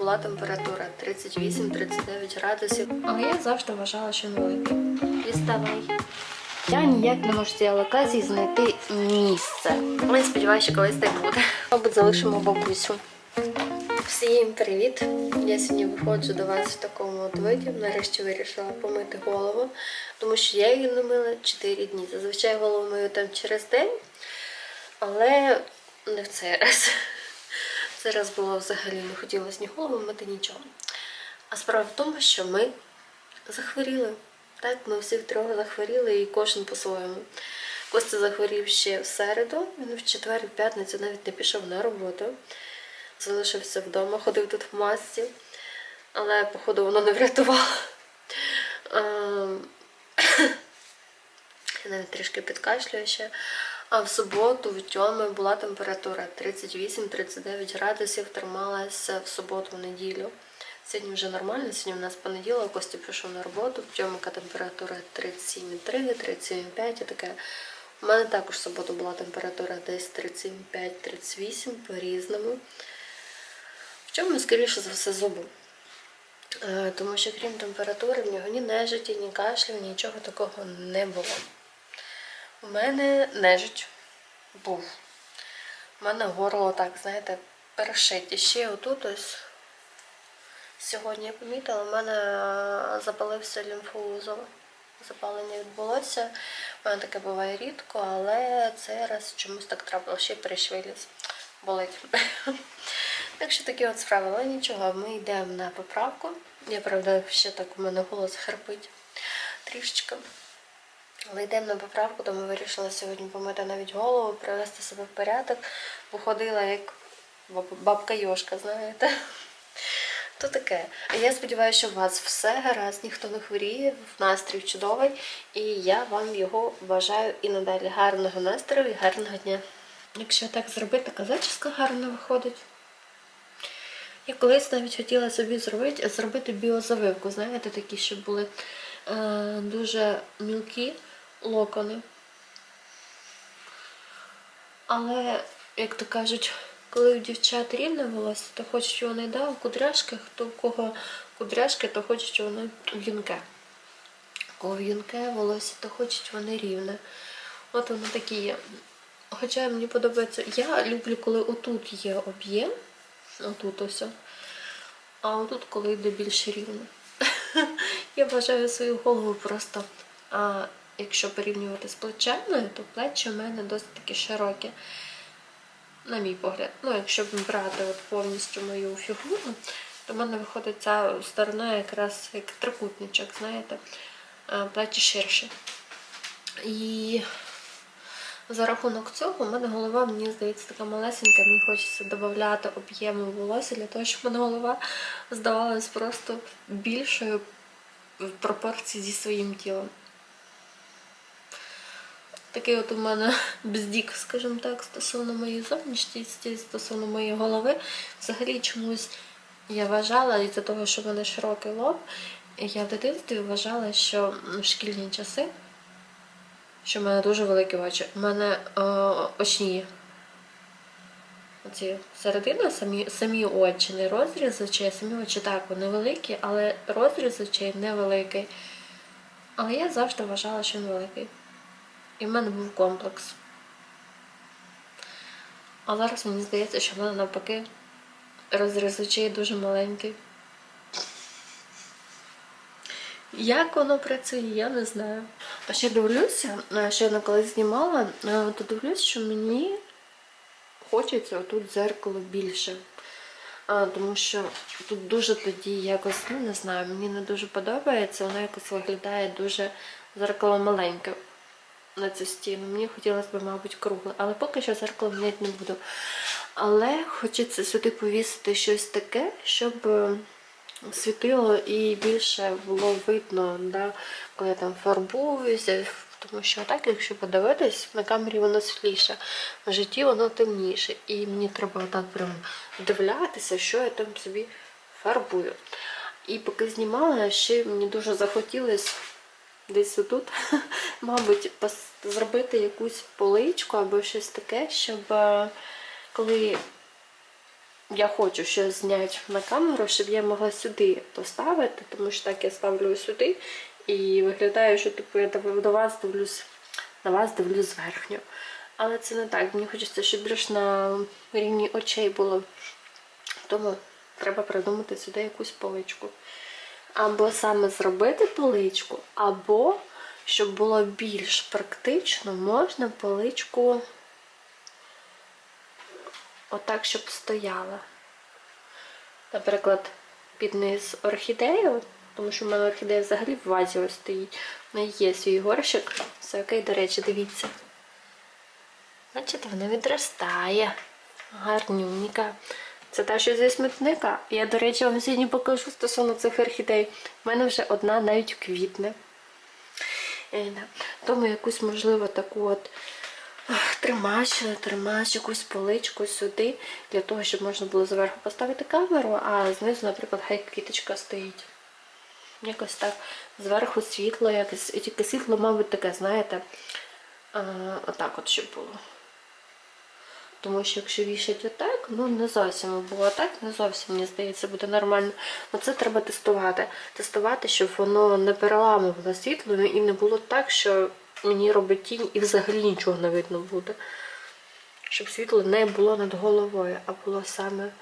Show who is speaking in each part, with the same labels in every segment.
Speaker 1: Була температура 38-39 градусів, але я завжди вважала, що невеликий. Діставай. Я ніяк не можу цієї локації знайти місце. Я сподіваюся, що колись так буде. Мабуть, залишимо бабусю. Всім привіт! Я сьогодні виходжу до вас в такому от виді. Нарешті вирішила помити голову, тому що я її не мила 4 дні. Зазвичай голову мию там через день, але не в цей раз. Цей раз було взагалі не хотілося ні голову мити нічого. А справа в тому, що ми захворіли. Так, ми всі втрьох захворіли і кожен по-своєму. Костя захворів ще в середу, він в четвер, в п'ятницю навіть не пішов на роботу. Залишився вдома, ходив тут в масці, але, походу, воно не врятувало. Ем, Я навіть трішки підкашлюю ще. А в суботу в Тьоми була температура 38-39 градусів, трималася в суботу, в неділю. Сьогодні вже нормально, сьогодні в нас понеділок, Костя пішов на роботу, в Тьомика температура 37,3, 37,5 і таке. У мене також в суботу була температура десь 37,5-38 по-різному. В чому, скоріше за все, зуби. Е, Тому що крім температури, в нього ні нежиті, ні кашлю, нічого такого не було. У мене нежить був. У мене горло так, знаєте, перешиті. Ще отут ось сьогодні я помітила, у мене запалився лімфоузол. Запалення відбулося. У мене таке буває рідко, але цей раз чомусь так трапилося, ще й пришвиліс. Болить. Так що такі от справи, але нічого, ми йдемо на поправку. Я правда ще так у мене голос хрипить трішечки. Але йдемо на поправку, тому вирішила сьогодні помити навіть голову, привести себе в порядок. Походила як бабка Йошка, знаєте. То таке. Я сподіваюся, що у вас все гаразд, ніхто не хворіє, настрій чудовий. І я вам його бажаю і надалі гарного настрою і гарного дня. Якщо так зробити, така гарно виходить. Я колись навіть хотіла собі зробити, зробити біозавивку, знаєте, такі, щоб були е, дуже мілкі локони. Але, як то кажуть, коли у дівчат рівне волосся, то хочуть, що вони да, у кудряшки, хто у кого кудряшки, то хочуть, що вони в'юнке. У кого в'юнке волосся, то хочуть вони рівне. От воно такі є. Хоча мені подобається, я люблю, коли отут є об'єм, отут ось. А отут, коли йде більш рівно. Я вважаю свою голову просто, якщо порівнювати з плечами, то плечі у мене досить таки широкі, на мій погляд. Ну, якщо брати от повністю мою фігуру, то в мене виходить ця сторона якраз як трикутничок, знаєте, плечі ширші. І за рахунок цього в мене голова, мені здається, така малесенька, мені хочеться додати об'єму волосся для того, щоб мене голова здавалась просто більшою в пропорції зі своїм тілом. Такий от у мене бздік, скажімо так, стосовно моєї зовнішності, стосовно моєї голови. Взагалі чомусь я вважала, із-за того, що в мене широкий лоб, я в дитинстві вважала, що в шкільні часи що в мене дуже великі очі. У мене е, очні оці середина, самі, самі очі, не розріз очей, самі очі так, вони великі, але розріз очей невеликий. Але я завжди вважала, що він великий. І в мене був комплекс. А зараз мені здається, що в навпаки розріз очей дуже маленький. Як воно працює, я не знаю. А ще дивлюся, е, ще я колись знімала, е, то дивлюсь, що мені хочеться тут дзеркало більше. Тому що тут дуже тоді якось, ну не знаю, мені не дуже подобається, воно якось виглядає дуже зеркало маленьке на цю стіну. Мені хотілося б, мабуть, кругле. Але поки що зеркало міняти не буду. Але хочеться сюди повісити щось таке, щоб е, світило і більше було видно, да, коли я там фарбуюся. Тому що так, якщо подивитись, на камері воно світліше, в житті воно темніше. І мені треба так прям вдивлятися, що я там собі фарбую. І поки знімала, ще мені дуже захотілося десь отут, мабуть, зробити якусь поличку або щось таке, щоб е, коли я хочу щось зняти на камеру, щоб я могла сюди поставити, тому що так я ставлю сюди і виглядає, що типу я до вас дивлюсь, на вас дивлюсь зверхньо. Але це не так. Мені хочеться, щоб більш на рівні очей було. Тому треба придумати сюди якусь поличку. Або саме зробити поличку, або, щоб було більш практично, можна поличку отак, щоб стояла. Наприклад, під низ орхідею, тому що в мене орхідея взагалі в вазі ось стоїть. У неї є свій горщик. Все окей, до речі, дивіться. Бачите, вона відростає. Гарнюнька. Це та, що зі смітника. Я, до речі, вам сьогодні покажу стосовно цих орхідей. У мене вже одна навіть квітне. Е. Тому якусь, можливо, таку от тримач, тримач, якусь поличку сюди, для того, щоб можна було зверху поставити камеру, а знизу, наприклад, хай квіточка стоїть. Якось так. Зверху світло, якесь, тільки світло, мабуть, таке, знаєте, отак от щоб було. Тому що якщо вішать отак, ну не зовсім було отак, не зовсім, мені здається, буде нормально. Оце треба тестувати. Тестувати, щоб воно не переламувало світло і не було так, що мені робить тінь і взагалі нічого не видно буде. Щоб світло не було над головою, а було саме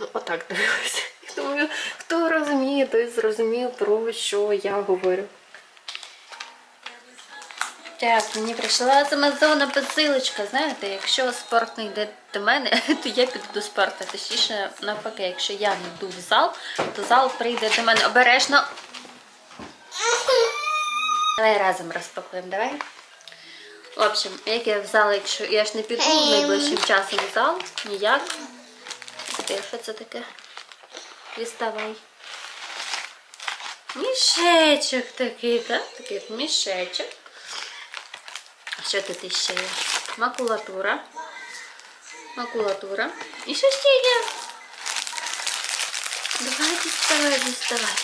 Speaker 1: ну, отак дивилося. Думаю, хто розуміє, той зрозуміє, про що я говорю. Так, мені прийшла з Амазона посилочка. Знаєте, якщо спорт не йде до мене, то я піду до спорту. Точніше, навпаки, якщо я не йду в зал, то зал прийде до мене обережно. Давай разом розпакуємо, давай. В общем, як я в зал, якщо я ж не піду найближчим часом в зал, ніяк. Що це таке? Діставай. Мішечок такий, так? Такий мішечок. Що тут іще є? Макулатура. Макулатура. І що ще є? Давай діставай, діставай.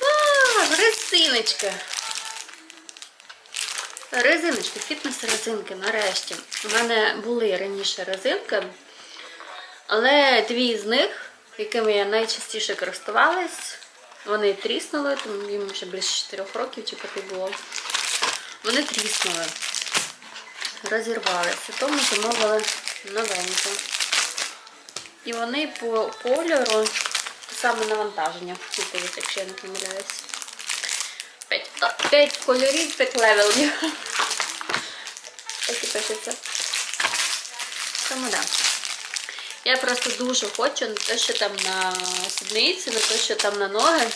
Speaker 1: А, резиночка. Резиночки, фітнес-резинки нарешті. У мене були раніше резинки, але дві з них, якими я найчастіше користувалась, вони тріснули, тому їм вже більше 4 років чи 5 було. Вони тріснули, розірвалися, тому замовили новеньку. І вони по кольору саме навантаження якщо я не помиляюсь. П'ять, п'ять кольорів, п'ять левелів. Так і пишеться. Тому да. Я просто дуже хочу не те, що там на сідниці, не те, що там на ноги.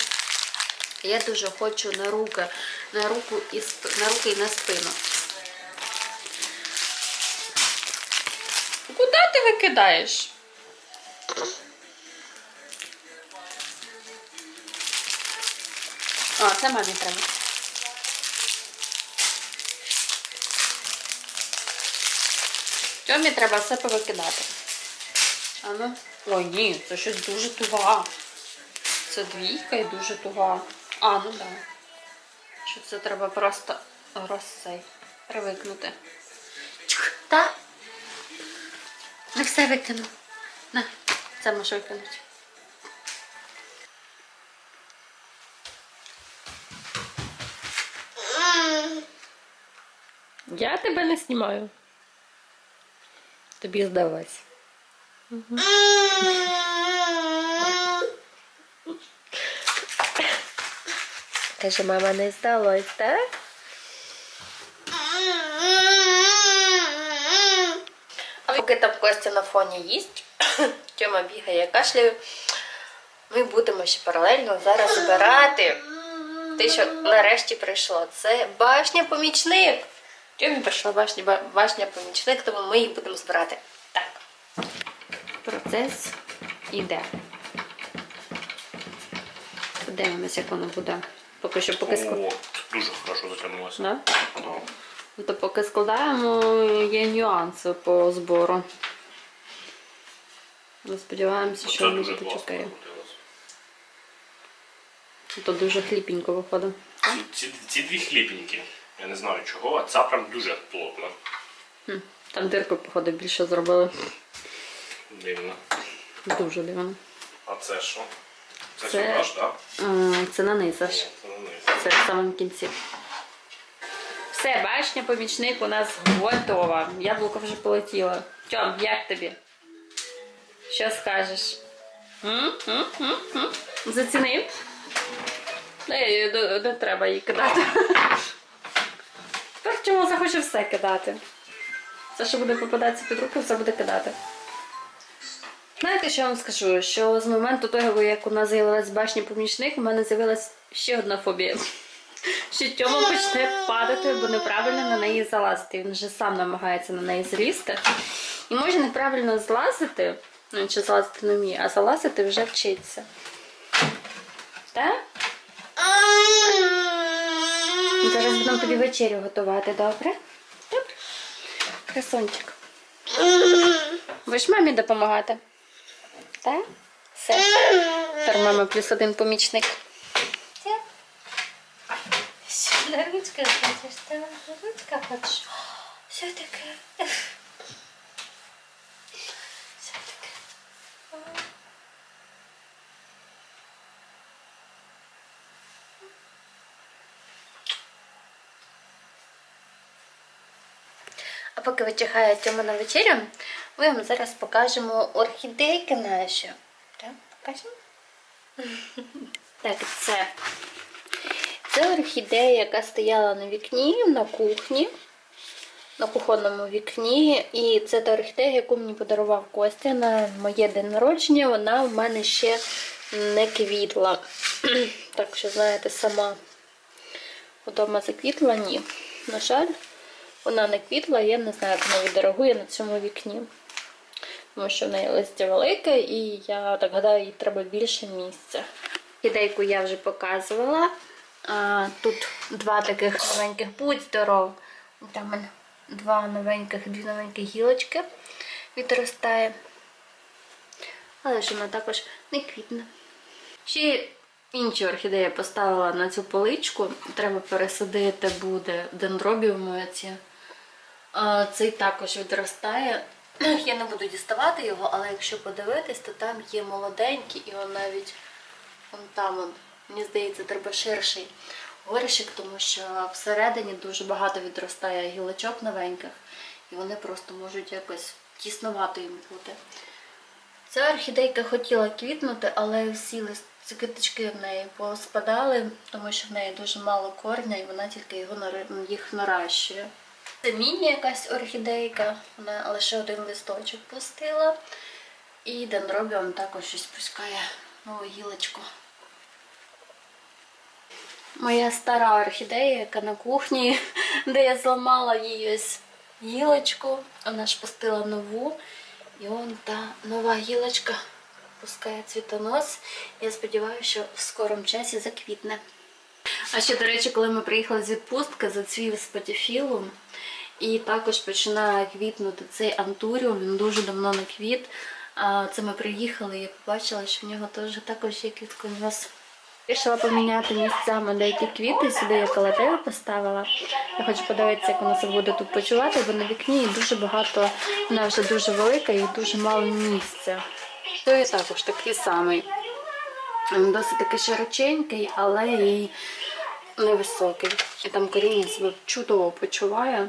Speaker 1: Я дуже хочу на руки, на руку і на руки і на спину. Куди ти викидаєш? А, це мамі треба. Тьомі треба все повикидати. А ну. Ой, ні, це щось дуже туга. Це двійка і дуже туга. А, ну так. Да. Що це треба просто розсей. Привикнути. Чух, та? Не все викину. На, це можеш викинути. Я тебе не знімаю. Тобі здалось. Каже, мама не здалось, так? А поки там Костя на фоні їсть, Тьома бігає, кашляє. Ми будемо ще паралельно зараз збирати те, що нарешті прийшло. Це башня помічник. Тьомі прийшла башня, башня-помічник, тому ми їх будемо збирати. Так. Процес іде. Подивимось, як воно буде. Поки що поки складаємо.
Speaker 2: О, дуже хорошо затягнулося.
Speaker 1: Да?
Speaker 2: Да.
Speaker 1: Ну, То поки складаємо, є нюанси по збору. Ми сподіваємося, що
Speaker 2: Це
Speaker 1: буде
Speaker 2: класно
Speaker 1: То дуже хліпенько виходить.
Speaker 2: Ці, ці, ці дві хліпенькі. Я не знаю чого, а ця прям дуже плотна.
Speaker 1: Хм, Там дирку, походу, більше зробили.
Speaker 2: Дивно.
Speaker 3: Дуже дивно.
Speaker 2: А це що? Це,
Speaker 3: Це-
Speaker 2: сюди так?
Speaker 3: М, Це нанизаш.
Speaker 2: Це
Speaker 3: в самому кінці. Все, башня помічник у нас готова. Яблуко вже полетіло. Тьом, як тобі? Що скажеш? М? М? Зацінив? Не, не треба її кидати. Тепер чому захоче все кидати? Все, що буде попадатися під руку, все буде кидати. Знаєте, що я вам скажу? Що з моменту того, як у нас з'явилась башня помічник, у мене з'явилась ще одна фобія. Що Тьома почне падати, бо неправильно на неї залазити. Він вже сам намагається на неї злізти. І може неправильно злазити, ну ще залазити не вміє, а залазити вже вчиться. Так? Зараз будемо тобі вечерю готувати, добре? Добре. Красончик. Будеш мамі допомагати? Так? Все. Тепер плюс один помічник.
Speaker 1: На ручка хочеш? Ти ручка хочеш? Все таке? Поки витягає Тьома на вечерю, ми вам зараз покажемо орхідейки наші. Так, покажемо? Так, це це орхідея, яка стояла на вікні на кухні, на кухонному вікні. І це та орхідея, яку мені подарував Костя на моє день народження. Вона в мене ще не квітла. Так що, знаєте, сама вдома заквітла, ні. На жаль, вона не квітла, я не знаю, як вона відреагує на цьому вікні. Тому що в неї листя велике, і я так гадаю, їй треба більше місця. Ідейку я вже показувала. Тут два таких новеньких, будь здоров. Там мене два новеньких, дві новенькі гілочки відростає. Але ж вона також не квітне. Ще інші орхідеї поставила на цю поличку. Треба пересадити буде дендробіум ці. Цей також відростає. Я не буду діставати його, але якщо подивитись, то там є молоденький і он навіть вон там, он, мені здається, треба ширший горщик, тому що всередині дуже багато відростає гілочок новеньких, і вони просто можуть якось тіснувати їм бути. Ця орхідейка хотіла квітнути, але всі квіточки в неї поспадали, тому що в неї дуже мало корня і вона тільки його їх наращує. Це міні якась орхідейка, вона лише один листочок пустила. І дендробіум також щось пускає нову гілочку. Моя стара орхідея, яка на кухні, де я зламала її ось гілочку, вона ж пустила нову. І он та нова гілочка пускає цвітонос. Я сподіваюся, що в скорому часі заквітне. А ще, до речі, коли ми приїхали з відпустки, зацвів спатіфілум. І також починає квітнути цей антуріум, він дуже давно не квіт. Це ми приїхали я побачила, що в нього теж також є квітконос. Вирішила поміняти місцями деякі квіти, сюди я калатею поставила. Я хочу подивитися, як вона себе буде тут почувати, бо на вікні дуже багато, вона вже дуже велика і дуже мало місця. Той також такий самий. Він досить таки широченький, але і невисокий. І там коріння себе чудово почуває.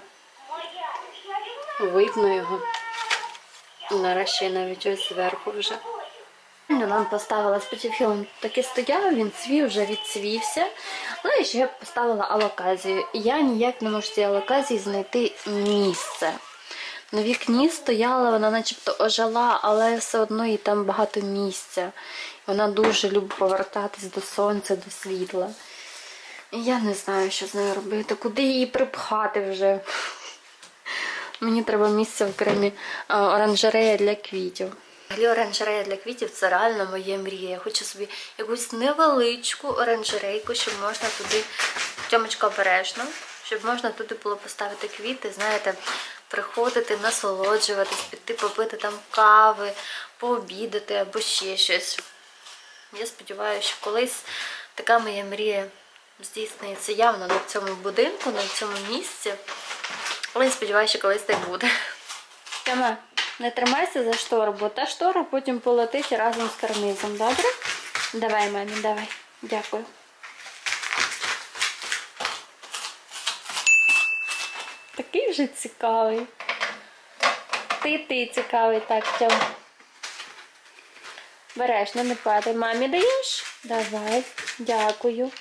Speaker 1: Видно його. І Нарешті навіть ось зверху вже. Я нам поставила специфілом такий стояв, він цвів, вже відцвівся. Але ще поставила алоказію. І я ніяк не можу цій алоказії знайти місце. На вікні стояла, вона начебто ожила, але все одно їй там багато місця. Вона дуже любить повертатись до сонця, до світла. І я не знаю, що з нею робити, куди її припхати вже. Мені треба місце в окремі е, оранжерея для квітів. Оранжерея для квітів це реально моя мрія. Я хочу собі якусь невеличку оранжерейку, щоб можна туди, тьомочка обережно, щоб можна туди було поставити квіти, знаєте, приходити, насолоджуватись, піти попити там кави, пообідати або ще щось. Я сподіваюся, що колись така моя мрія здійсниться явно на цьому будинку, на цьому місці. Але я сподіваюся, що колись так буде. Тема, Не тримайся за штору, бо та штора потім полетить разом з карнизом, добре? Давай, мамі, давай. Дякую. Такий вже цікавий. Ти ти цікавий, так, Тьом. Береш, не падай. Мамі даєш? Давай. Дякую.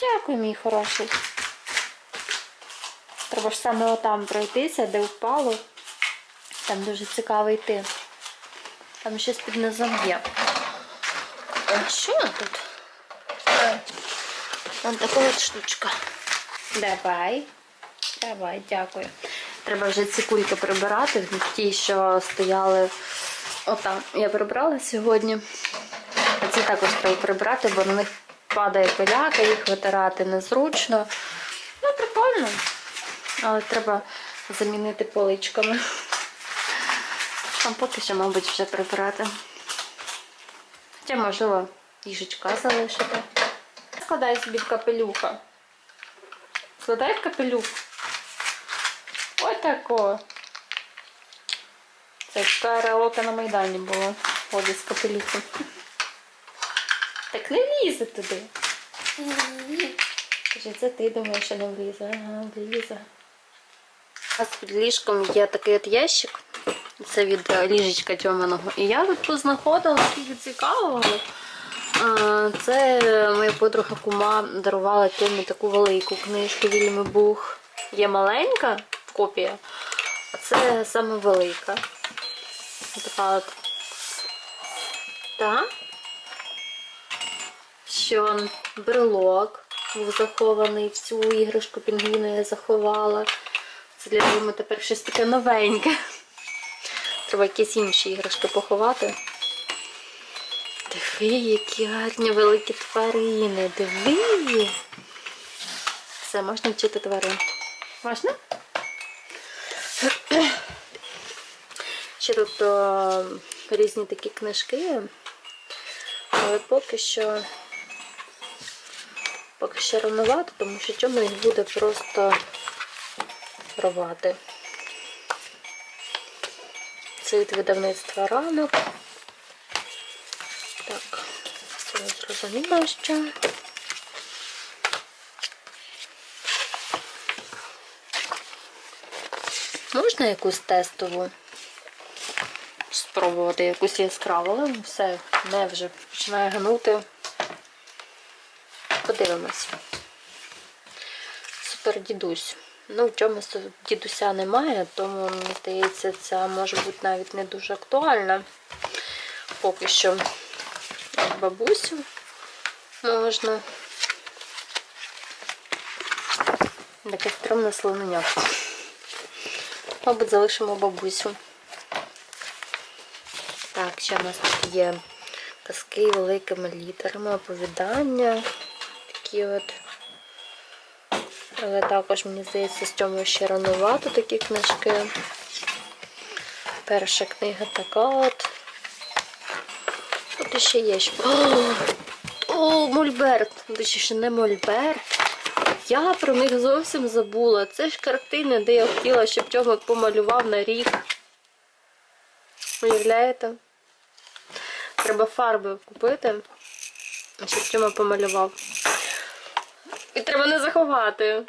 Speaker 1: Дякую, мій хороший. Треба ж саме отам пройтися, де впало. Там дуже цікаво йти. Там щось під низом є. А що тут? Вон така от штучка. Давай. Давай, дякую. Треба вже ці кульки прибирати, ті, що стояли отам. Я прибрала сьогодні. А ці також треба прибрати, бо на них падає пиляка, їх витирати незручно. Ну, прикольно. Але треба замінити поличками. А поки що, мабуть, вже прибрати. Хоча, можливо, їжачка залишити. Складай собі в капелюха. Складай в капелюх. Ось тако. Це караоке на Майдані було. Ходить з капелюхом. Так не лізе туди. Каже, це ти думаєш, що не влізе. Ага, влізе. У нас під ліжком є такий от ящик. Це від е, ліжечка тьоманого. І я тут познаходила скільки цікавого. Це моя подруга кума дарувала Тьомі таку велику книжку Вільми Бух. Є маленька копія, а це саме велика. Така от. Так. Що брелок був захований в цю іграшку пінгвіна я заховала. Це для Діми тепер щось таке новеньке. Треба якісь інші іграшки поховати. Диви, які гарні великі тварини. Диви. Все, можна вчити тварин. Можна? Ще тут о, різні такі книжки. Але поки що поки що рановато, тому що чому їх буде просто рвати. Це від видавництва ранок. Так, це зрозуміло що. Можна якусь тестову спробувати якусь яскраву, але все, не вже починає гнути. Подивимось. Супер дідусь. Ну, в чомусь дідуся немає, тому мені здається, ця може бути навіть не дуже актуальна. Поки що бабусю можна. Таке стрімне слонення. Мабуть, залишимо бабусю. Так, ще в нас тут є казки великими літерами, оповідання. Такі от. Але також, мені здається, з цьому ще ранувато такі книжки. Перша книга така от. Тут ще є. що- О, О, Мольберт! Точніше, не Мольберт. Я про них зовсім забула. Це ж картини, де я хотіла, щоб Тьомик помалював на рік. Уявляєте? Треба фарби купити, щоб Тьома помалював. І треба не заховати.